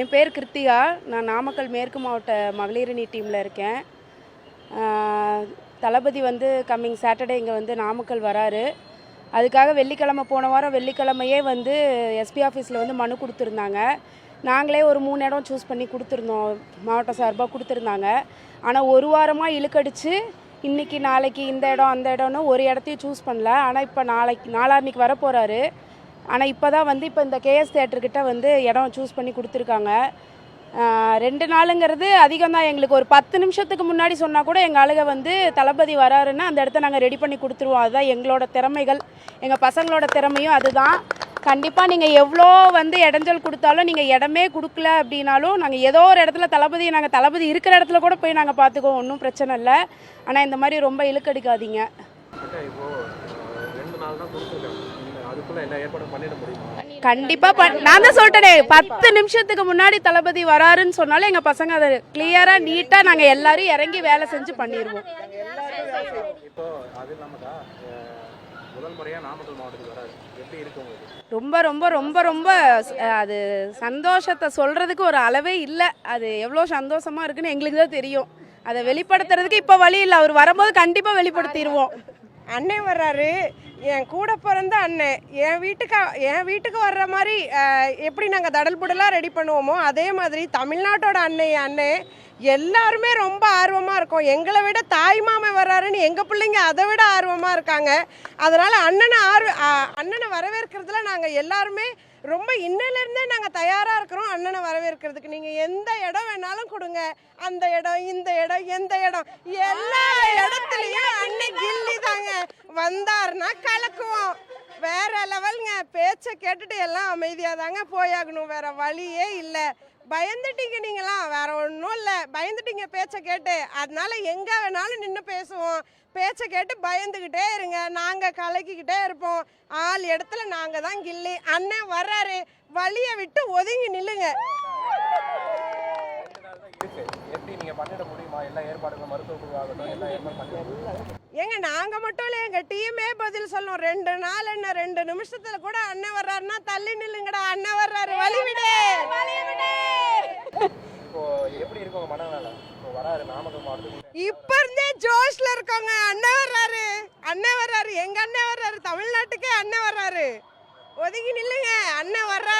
என் பேர் கிருத்திகா. நான் நாமக்கல் மேற்கு மாவட்ட மகளிரணி டீமில் இருக்கேன். தளபதி வந்து கம்மிங் சாட்டர்டே இங்கே வந்து நாமக்கல் வராரு. அதுக்காக வெள்ளிக்கிழமை போன வாரம் வெள்ளிக்கிழமையே வந்து எஸ்பி ஆஃபீஸில் வந்து மனு கொடுத்துருந்தாங்க. நாங்களே ஒரு மூணு இடம் சூஸ் பண்ணி கொடுத்துருந்தோம். மாவட்ட சார்பாக கொடுத்துருந்தாங்க. ஆனால் ஒரு வாரமாக இழுக்கடிச்சு இன்னைக்கு நாளைக்கு இந்த இடம் அந்த இடம்னு ஒரு இடத்தையும் சூஸ் பண்ணல. ஆனால் இப்போ நாளைக்கு நாளான்னைக்கு வர போகிறாரு ஆனால் இப்போ தான் வந்து இப்போ இந்த கேஎஸ் தேட்டர்கிட்ட வந்து இடம் சூஸ் பண்ணி கொடுத்துருக்காங்க. ரெண்டு நாளுங்கிறது அதிகம் தான். எங்களுக்கு ஒரு பத்து நிமிஷத்துக்கு முன்னாடி சொன்னால் கூட எங்கள் ஆளுக வந்து தளபதி வராருன்னா அந்த இடத்த நாங்கள் ரெடி பண்ணி கொடுத்துருவோம். அதுதான் எங்களோட திறமைகள். எங்கள் பசங்களோட திறமையும் அதுதான். கண்டிப்பாக நீங்கள் எவ்வளோ வந்து இடைஞ்சல் கொடுத்தாலும் நீங்கள் இடமே கொடுக்கல அப்படின்னாலும் நாங்கள் ஏதோ ஒரு இடத்துல தளபதி நாங்கள் தளபதி இருக்கிற இடத்துல கூட போய் நாங்கள் பார்த்துக்குவோம் ஒன்றும் பிரச்சனை இல்லை. ஆனால் இந்த மாதிரி ரொம்ப இழுக்கடிக்காதீங்க. நீங்க பண் நான் தான் சொல்லிட்டேனே பத்து நிமிஷத்துக்கு முன்னாடி தளபதி வராருன்னு சொன்னாலும் எங்கள் பசங்க அதை கிளியராக நீட்டாக நாங்கள் எல்லாரும் இறங்கி வேலை செஞ்சு பண்ணிடுவோம் ரொம்ப ரொம்ப ரொம்ப ரொம்ப அது சந்தோஷத்தை சொல்கிறதுக்கு ஒரு அளவே இல்லை. அது எவ்வளோ சந்தோஷமாக இருக்குன்னு எங்களுக்கு தான் தெரியும். அதை வெளிப்படுத்துறதுக்கு இப்போ வழி இல்லை. அவர் வரும்போது கண்டிப்பாக வெளிப்படுத்திடுவோம் அண்ணன் வர்றாரு. என் கூட பிறந்த அண்ணன். என் வீட்டுக்கு என் வீட்டுக்கு வர்ற மாதிரி எப்படி நாங்கள் தடல் புடலாக ரெடி பண்ணுவோமோ அதே மாதிரி தமிழ்நாட்டோட அண்ணன் என் அண்ணன் எல்லாருமே ரொம்ப ஆர்வமாக இருக்கும். எங்களை விட தாய் மாமன் வர்றாருன்னு எங்கள் பிள்ளைங்க அதை விட ஆர்வமாக இருக்காங்க. அதனால் அண்ணனை ஆர்வ அண்ணனை வரவேற்கிறதுல நாங்கள் எல்லாருமே ரொம்ப இன்னிலேருந்தே நாங்கள் தயாராக இருக்கிறோம் அண்ணனை வரவேற்கிறதுக்கு. நீங்கள் எந்த இடம் வேணாலும் கொடுங்க. அந்த இடம் இந்த இடம் எந்த இடம். எல்லா இடத்துலையும் அண்ணன் கில்லி தான் வந்தாருன்னா கலக்குவோம். வேற லெவலுங்க. பேச்சை கேட்டுட்டு எல்லாம் அமைதியாக தாங்க போயாகணும். வேற வழியே இல்லை. பயந்துட்டீங்க நீங்களாம் வேற ஒன்றும் இல்லை. பயந்துட்டீங்க பேச்சை கேட்டு. அதனால எங்கே வேணாலும் நின்று பேசுவோம். பேச்சை கேட்டு பயந்துக்கிட்டே இருங்க. நாங்கள் கலக்கிக்கிட்டே இருப்போம். ஆள் இடத்துல நாங்கள் தான் கில்லி. அண்ணன் வர்றாரு. வழியை விட்டு ஒதுங்கி நில்லுங்க. எப்படி நீங்க பண்ணிட முடியுமா? எல்லா ஏற்பாடுகளும் மருத்துவ குழு ஆகட்டும் எல்லா ஏற்பாடு ஏங்க நாங்கள் மட்டும் இல்லை எங்கள் டீமே பதில் சொல்லும் ரெண்டு நாள் என்ன ரெண்டு நிமிஷத்துல கூட அண்ணன் வர்றாருன்னா தள்ளி நில்லுங்கடா அண்ணன் வர்றாரு. வழி விடு. வழி விடு. இப்போ எப்படி இருக்கு உங்க மனநலம் இப்போ வராரு நாமக்கல் மாவட்டத்துக்கு. இப்ப இருந்தே ஜோஷ்ல இருக்கோங்க அண்ணன் வர்றாரு. அண்ணன் வர்றாரு. எங்க அண்ணன் வர்றாரு? தமிழ்நாட்டுக்கே அண்ணன் வர்றாரு. ஒதுங்கி நில்லுங்க. அண்ணன் வர்றாரு.